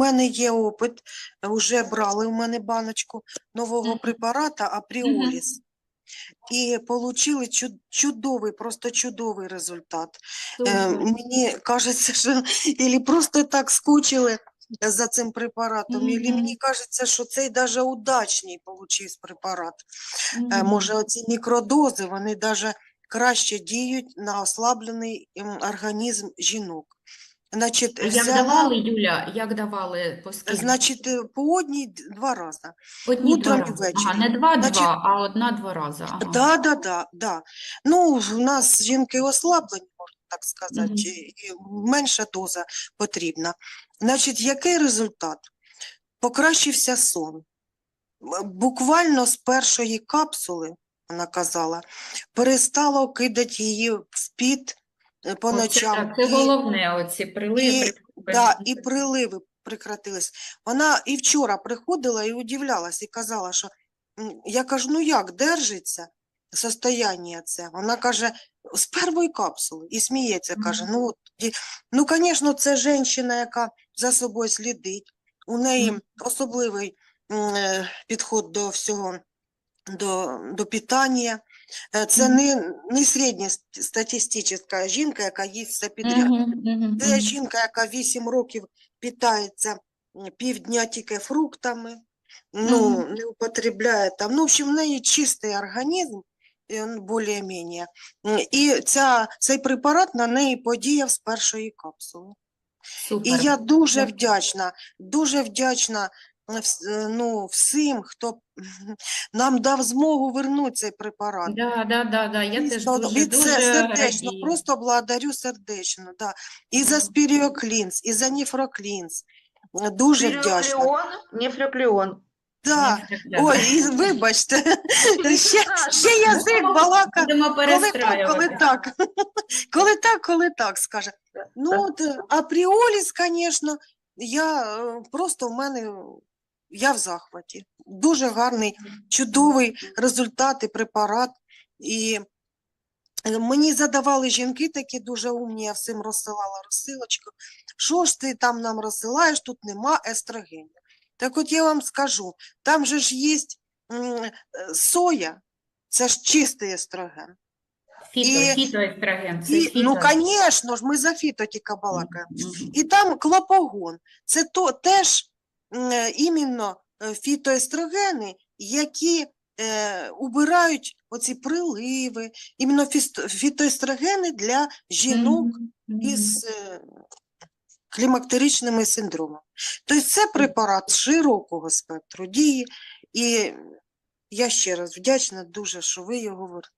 мене є опит, вже брали у мене баночку нового препарата Апріоліс. І отримали чудовий, просто чудовий результат. Е, Мені кажеться, що ілі просто так скучили за цим препаратом, ілі Мгм. мені кажеться, що цей даже удачний получився препарат. Е, Може, оці мікродози, вони даже краще діють на ослаблений організм жінок. Значить, як взяла- давали, Юля, як давали по скільки? Значить, е, по одній д- два рази. Одні утром два і рази. Ага, ввечері. не два-два, Значить- а одна-два рази. Ага. Да, да, да, да. Ну, в нас жінки ослаблені, можна так сказати, Мгм. і менша доза потрібна. Значить, який результат? Покращився сон. М, Буквально з першої капсули, вона казала, перестало кидати її в піт е, по Оце ночам. це головне, оці приливи. і- Да, і приливи прекратились. Вона і вчора приходила і удивлялась, і казала, що я кажу, ну як держиться состояние це? Вона каже, з першої капсули і сміється, каже, ну, от і- ну, звісно, це жінка, яка за собою слідить. У неї особливий е, підход до всього, до, до питання. Е, Це не, не середньостатистична жінка, яка їсть все підряд. Це жінка, яка 8 років питається півдня тільки фруктами, ну, не употребляє там. Ну, в общем, в неї чистий організм, більш-менш. І ця, цей препарат на неї подіяв з першої капсули. І я дуже вдячна, дуже вдячна ну, всім, хто нам дав змогу вернути цей препарат. Да, да, да, да. Я теж дуже, від дуже сердечно, радію. просто благодарю сердечно, да. І за спіріоклінс, і за ніфроклінс. Е, Дуже вдячна. Флюклеон, нефлюклеон. Да. Ой, і вибачте, ще, ще язик балака. Будемо Коли так, коли перестраювати. так. Коли так, коли так, скаже. Ну, от, е, апріоліс, звісно, я е, просто в мене, я в захваті. Дуже гарний, чудовий результат і препарат. І е, мені задавали жінки такі дуже умні, я всім розсилала розсилочку. Що ж ти там нам розсилаєш, тут нема естрогенів. Так от я вам скажу, там же ж є е, соя, це ж чистий естроген. Фіто, І- фітоестроген. Це І, фіто. ну, звісно ж, ми за фіто тільки балакаємо. Мгм. І там клопогон. Це то, теж іменно е, фітоестрогени, які е, убирають оці приливи, іменно фітоестрогени для жінок із е, клімактеричними синдромами. Тобто це препарат широкого спектру дії, і я ще раз вдячна дуже, що ви його вер-